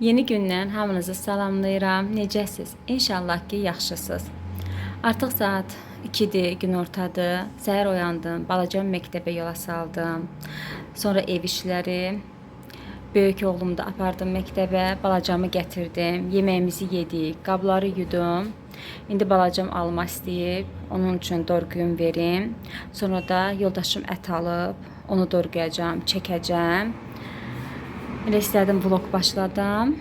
Yeni gündən hamınızı salamlayıram. Necəsiz? İnşallah ki, yaxşısınız. Artıq saat 2-dir, gün ortadır. Səhər oyandım, balacamı məktəbə yola saldım. Sonra ev işləri, böyük oğlumu da apardım məktəbə, balacamı gətirdim. Yeməyimizi yedik, qabları yudum. İndi balacam alma istəyib, onun üçün dorquyum verim. Sonra da yoldaşım ət alıb, onu dorquyacağam, çəkəcəm. Elə istədim vlog başladım.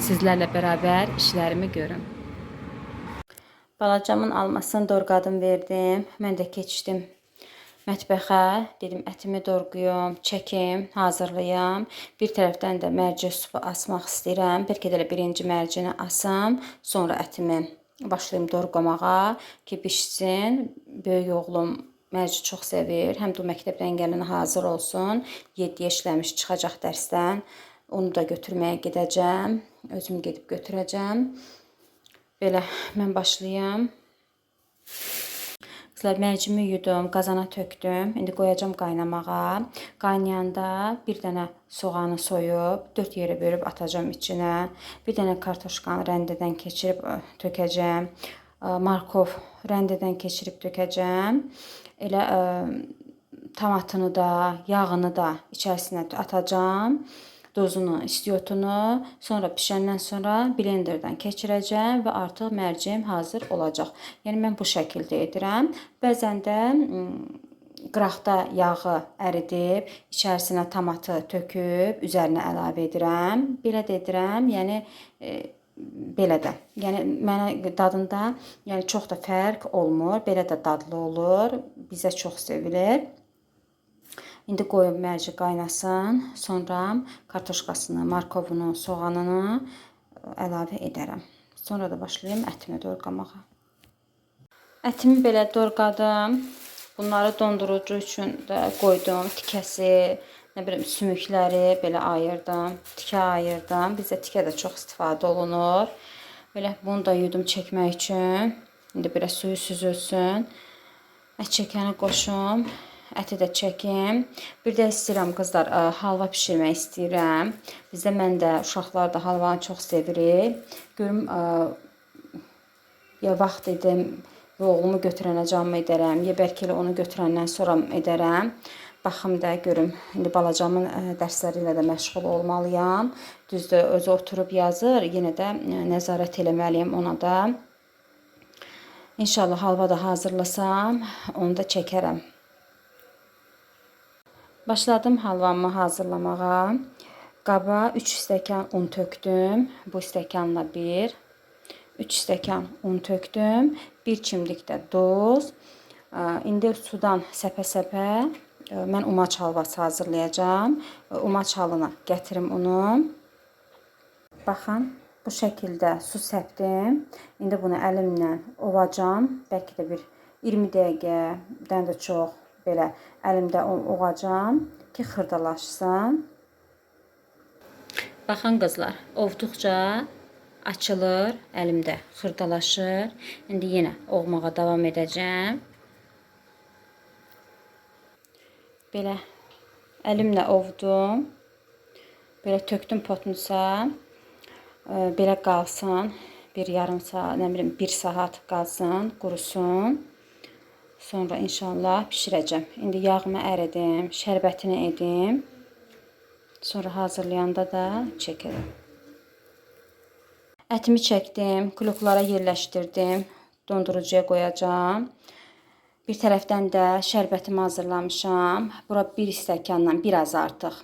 Sizlərlə bərabər işlərimi görün. Balacamın almasını dorqadım verdim. Mən də keçdim mətbəxə. Dedim ətimi dorquyum, çəkim, hazırlayım. Bir tərəfdən də mərci supu asmaq istəyirəm. Bəlkə də birinci mərcini asım, sonra ətimi başlayım dorqamağa ki, bişsin. Böyük oğlum mərci çox sevir. Həm də o məktəbdən gələnə hazır olsun. 7 işləmiş çıxacaq dərsdən. Onu da götürməyə gedəcəm. Özüm gedib götürəcəm. Belə mən başlayım. Qızlar mərcimi yudum, qazana tökdüm. İndi qoyacağam qaynamağa. Qaynayanda bir dənə soğanı soyub, 4 yerə bölüb atacağam içinə. Bir dənə kartoşkanı rəndədən keçirib tökəcəm. Markov rəndədən keçirib tökəcəm. Elə ə, tomatını da, yağını da içərisinə atacağam. Dozunu, istiotunu, sonra pişəndən sonra blenderdən keçirəcəm və artıq mərcim hazır olacaq. Yəni mən bu şəkildə edirəm. Bəzən də qıraqda yağı əridib, içərisinə tomatı töküb, üzərinə əlavə edirəm. Belə də edirəm. Yəni e, belə də. Yəni mənə dadında yəni çox da fərq olmur. Belə də dadlı olur. Bizə çox sevilir. İndi qoyum mərci qaynasın. Sonra kartoşkasını, markovunu, soğanını əlavə edərəm. Sonra da başlayım ətimi dorqamağa. Ətimi belə dorqadım. Bunları dondurucu üçün də qoydum. Tikəsi, nə bilim sümükləri belə ayırdım. Tikə ayırdım. Bizdə tikə də çox istifadə olunur. Belə bunu da yudum çəkmək üçün. İndi belə suyu süzülsün. Ət çəkəni qoşum. Əti də çəkim. Bir də istəyirəm qızlar, ə, halva bişirmək istəyirəm. Bizdə mən də uşaqlar da halvanı çox sevirik. Görüm ə, ya vaxt edim və oğlumu götürənə canmı edərəm, ya bəlkə onu götürəndən sonra edərəm. Baxım görüm. İndi balacamın ə, dərsləri ilə də məşğul olmalıyam. Düzdür, özü oturub yazır, yenə də ə, nəzarət eləməliyəm ona da. İnşallah halva da hazırlasam, onu da çəkərəm. Başladım halvamı hazırlamağa. Qaba 3 stəkan un tökdüm. Bu stəkanla 1. 3 stəkan un tökdüm. 1 çimdik də duz. İndi sudan səpə-səpə mən umaç halvası hazırlayacağam. Umaç halına gətirim unu. Baxın, bu şəkildə su səpdim. İndi bunu əlimlə ovacam. Bəlkə də bir 20 dəqiqədən də çox belə əlimdə ovacam ki, xırdalaşsın. Baxın qızlar, ovduqca açılır, əlimdə xırdalaşır. İndi yenə ovmağa davam edəcəm. Belə əlimlə ovdum. Belə tökdüm potnusa. Belə qalsın. Bir yarım saat, nə bilim, bir saat qalsın, qurusun. Sonra inşallah bişirəcəm. İndi yağımı əridim, şərbətini edim. Sonra hazırlayanda da çəkirəm. Ətimi çəkdim, kluklara yerləşdirdim. Dondurucuya qoyacağam. Bir tərəfdən də şərbətimi hazırlamışam. Bura bir stəkandan biraz artıq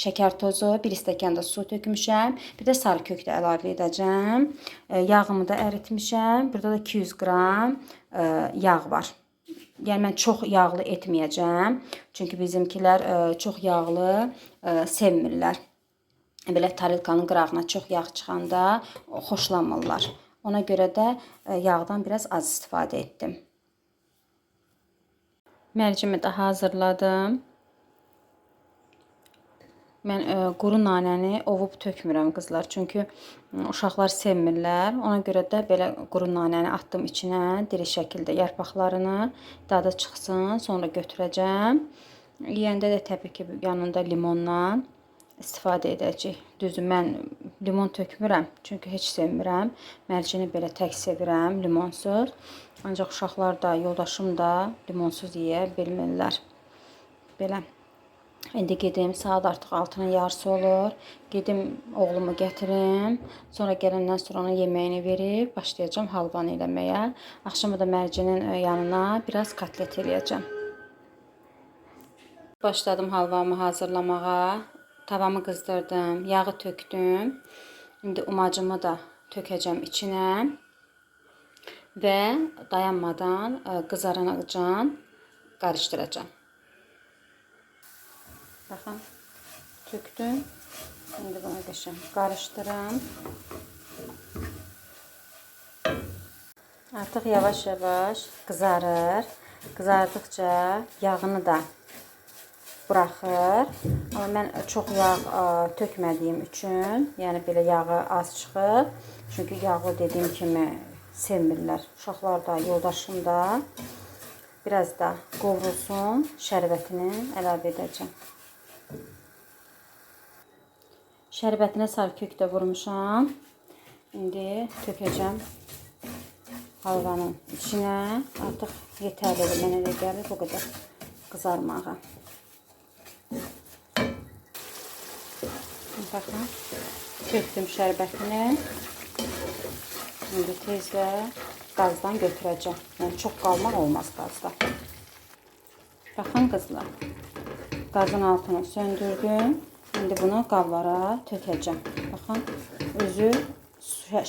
şəkər tozu, bir stəkan da su tökmüşəm. Bir də sarı kök də əlavə edəcəm. E, yağımı da əritmişəm. Burada da 200 qram e, yağ var. Yəni mən çox yağlı etməyəcəm. Çünki bizimkilər ə, çox yağlı sevmirlər. Belə tarelkanın qırağına çox yağ çıxanda xoşlanmırlar. Ona görə də yağdan biraz az istifadə etdim. Mərcimi də hazırladım. Mən ə, e, quru nanəni ovub tökmürəm qızlar. Çünki ə, uşaqlar sevmirlər. Ona görə də belə quru nanəni atdım içinə, diri şəkildə yarpaqlarını dadı çıxsın, sonra götürəcəm. Yeyəndə də təbii ki, yanında limonla istifadə edəcəyik. Düzdür, mən limon tökmürəm, çünki heç sevmirəm. Mərcini belə tək sevirəm, limonsuz. Ancaq uşaqlar da, yoldaşım da limonsuz yeyə bilmirlər. Belə. İndi gedim, saat artıq 6-nın yarısı olur. Gedim oğlumu gətirim. Sonra gələndən sonra ona yeməyini verib başlayacağam halvanı eləməyə. Axşama da mərcinin e, yanına biraz kotlet eləyəcəm. Başladım halvamı hazırlamağa. Tavamı qızdırdım, yağı tökdüm. İndi umacımı da tökəcəm içinə və dayanmadan e, qızaranacan qarışdıracağam. Baxın, tökdüm. İndi bunu qəşəng qarışdırım. Artıq yavaş-yavaş qızarır. Qızardıqca yağını da buraxır. Mən çox yağ tökmədiyim üçün, yəni belə yağı az çıxır. Çünki yağlı dediyim kimi sevmirlər. Uşaqlar da, yoldaşım da biraz da qovrulsun, şərbətini əlavə edəcəm. Şərbətinə sarkök də vurmuşam. İndi tökəcəm halvanın içinə. Artıq yetərlidir. Mənə elə gəlir bu qədər qızarmağa. Baxın, tökdüm şərbətini. İndi tezlə qazdan götürəcəm. Yəni çox qalmaq olmaz qazda. Baxın qızlar. Qazın altını söndürdüm. İndi bunu qablara tökəcəm. Baxın, özü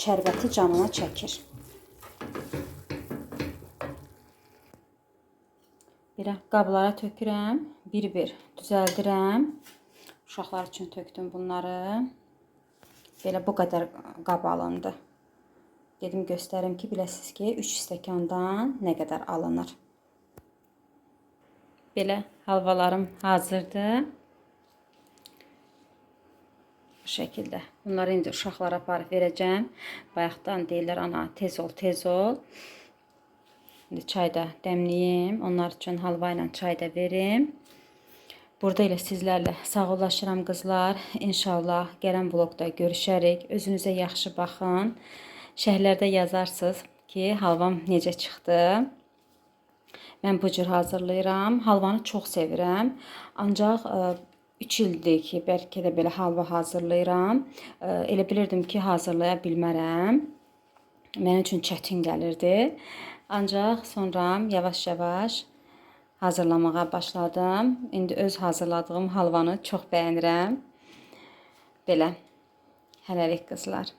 şərbəti canına çəkir. Belə qablara tökürəm, bir-bir düzəldirəm. Uşaqlar üçün tökdüm bunları. Belə bu qədər qab alındı. Dedim göstərim ki, biləsiniz ki, 3 stəkandan nə qədər alınır. Belə halvalarım hazırdır. Bu şəkildə. Bunları indi uşaqlara aparıb verəcəm. Bayaqdan deyirlər ana tez ol, tez ol. İndi çay da dəmləyim. Onlar üçün halva ilə çay da verim. Burada ilə sizlərlə sağollaşıram qızlar. İnşallah gələn vlogda görüşərik. Özünüzə yaxşı baxın. Şərhlərdə yazarsınız ki, halvam necə çıxdı. Mən bu cür hazırlayıram. Halvanı çox sevirəm. Ancaq 3 ildir ki, bəlkə də belə halva hazırlayıram. E, Elə bilirdim ki, hazırlaya bilmərəm. Mənim üçün çətin gəlirdi. Ancaq sonra yavaş-yavaş hazırlamağa başladım. İndi öz hazırladığım halvanı çox bəyənirəm. Belə. Hələlik qızlar.